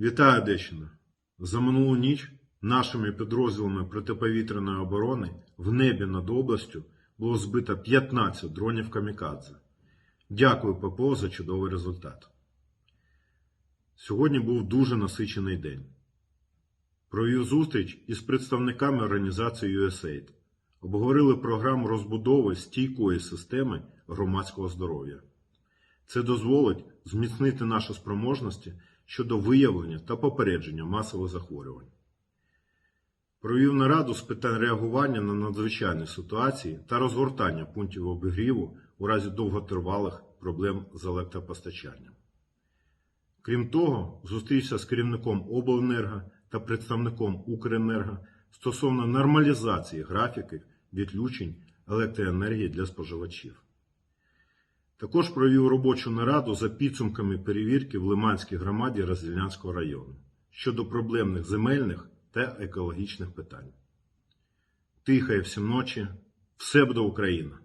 Вітаю Одещина! За минулу ніч нашими підрозділами протиповітряної оборони в небі над областю було збито 15 дронів камікадзе. Дякую ППО за чудовий результат. Сьогодні був дуже насичений день. Провів зустріч із представниками організації USAID. Обговорили програму розбудови стійкої системи громадського здоров'я. Це дозволить зміцнити наші спроможності щодо виявлення та попередження масових захворювань. Провів нараду з питань реагування на надзвичайні ситуації та розгортання пунктів обігріву у разі довготривалих проблем з електропостачанням. Крім того, зустрівся з керівником обленерго та представником Укренерго стосовно нормалізації графіків відключень електроенергії для споживачів. Також провів робочу нараду за підсумками перевірки в Лиманській громаді Роздільнянського району щодо проблемних земельних та екологічних питань. Тихає всім ночі, все буде Україна!